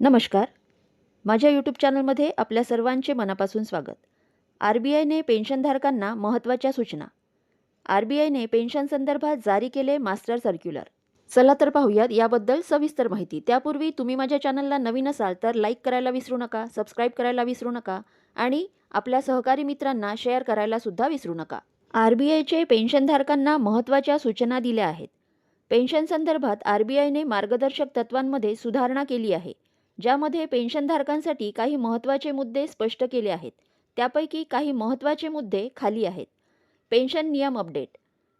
नमस्कार. माझ्या यूट्यूब चॅनलमध्ये आपल्या सर्वांचे मनापासून स्वागत. आर बी आयने पेन्शनधारकांना महत्त्वाच्या सूचना. आर बी आयने पेन्शन संदर्भात जारी केले मास्टर सर्क्युलर चला तर पाहूयात याबद्दल सविस्तर माहिती. त्यापूर्वी तुम्ही माझ्या चॅनलला नवीन असाल तर लाईक करायला विसरू नका सबस्क्राईब करायला विसरू नका आणि आपल्या सहकारी मित्रांना शेअर करायला सुद्धा विसरू नका. आर बी आयचे पेन्शनधारकांना महत्त्वाच्या सूचना दिल्या आहेत. पेन्शन संदर्भात आर बी आयने मार्गदर्शक तत्वांमध्ये सुधारणा केली आहे. ज्यामध्ये पेन्शनधारकांसाठी काही महत्त्वाचे मुद्दे स्पष्ट केले आहेत. त्यापैकी काही महत्त्वाचे मुद्दे खाली आहेत. पेन्शन नियम अपडेट.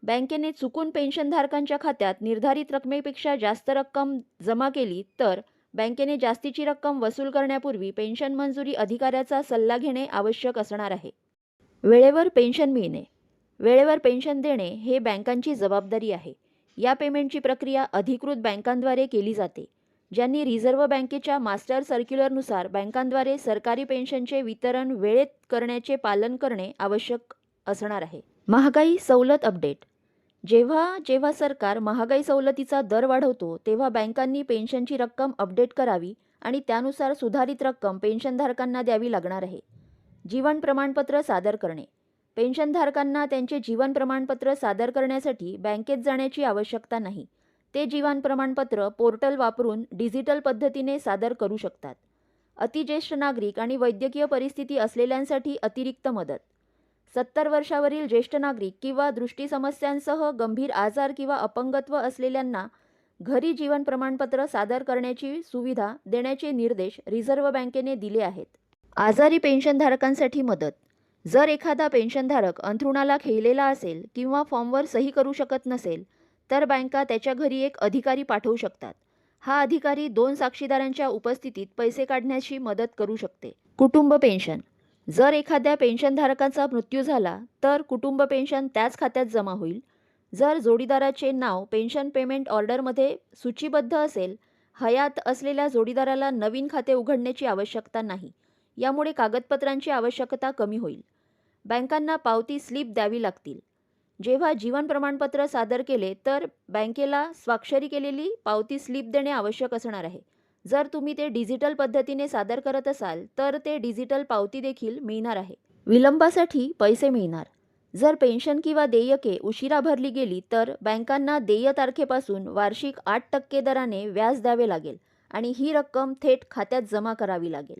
बँकेने चुकून पेन्शनधारकांच्या खात्यात निर्धारित रकमेपेक्षा जास्त रक्कम जमा केली तर बँकेने जास्तीची रक्कम वसूल करण्यापूर्वी पेन्शन मंजुरी अधिकाऱ्याचा सल्ला घेणे आवश्यक असणार आहे. वेळेवर पेन्शन मिळणे. वेळेवर पेन्शन देणे हे बँकांची जबाबदारी आहे. या पेमेंटची प्रक्रिया अधिकृत बँकांद्वारे केली जाते. ज्यांनी रिझर्व्ह बँकेच्या मास्टर सर्क्युलरनुसार बँकांद्वारे सरकारी पेन्शनचे वितरण वेळेत करण्याचे पालन करणे आवश्यक असणार आहे. महागाई सवलत अपडेट. जेव्हा जेव्हा सरकार महागाई सवलतीचा दर वाढवतो तेव्हा बँकांनी पेन्शनची रक्कम अपडेट करावी आणि त्यानुसार सुधारित रक्कम पेन्शनधारकांना द्यावी लागणार आहे. जीवन प्रमाणपत्र सादर करणे. पेन्शनधारकांना त्यांचे जीवन प्रमाणपत्र सादर करण्यासाठी बँकेत जाण्याची आवश्यकता नाही. ते जीवन प्रमाणपत्र पोर्टल वापरून डिजिटल पद्धतीने सादर करू शकतात. अतिज्येष्ठ नागरिक आणि वैद्यकीय परिस्थिती असलेल्यांसाठी अतिरिक्त मदत. सत्तर वर्षावरील ज्येष्ठ नागरिक किंवा दृष्टी समस्यांसह गंभीर आजार किंवा अपंगत्व असलेल्यांना घरी जीवन प्रमाणपत्र सादर करण्याची सुविधा देण्याचे निर्देश रिझर्व्ह बँकेने दिले आहेत. आजारी पेन्शनधारकांसाठी मदत. जर एखादा पेन्शनधारक अंथरुणाला खेळलेला असेल किंवा फॉर्मवर सही करू शकत नसेल तर बँका त्याच्या घरी एक अधिकारी पाठवू शकतात. हा अधिकारी दोन साक्षीदारांच्या उपस्थितीत पैसे काढण्याची मदत करू शकते. कुटुंब पेन्शन. जर एखाद्या पेन्शनधारकाचा मृत्यू झाला तर कुटुंब पेन्शन त्याच खात्यात जमा होईल. जर जोडीदाराचे नाव पेन्शन पेमेंट ऑर्डरमध्ये सूचीबद्ध असेल हयात असलेल्या जोडीदाराला नवीन खाते उघडण्याची आवश्यकता नाही. यामुळे कागदपत्रांची आवश्यकता कमी होईल. बँकांना पावती स्लिप द्यावी लागतील. जेव्हा जीवन प्रमाणपत्र सादर केले तर बँकेला स्वाक्षरी केलेली पावती स्लिप देणे आवश्यक असणार आहे. जर तुम्ही ते डिजिटल पद्धतीने सादर करत असाल तर ते डिजिटल पावती देखील मिळणार आहे. विलंबासाठी पैसे मिळणार. जर पेन्शन किंवा देयके उशिरा भरली गेली तर बँकांना देय तारखेपासून वार्षिक आठ टक्के दराने व्याज द्यावे लागेल आणि ही रक्कम थेट खात्यात जमा करावी लागेल.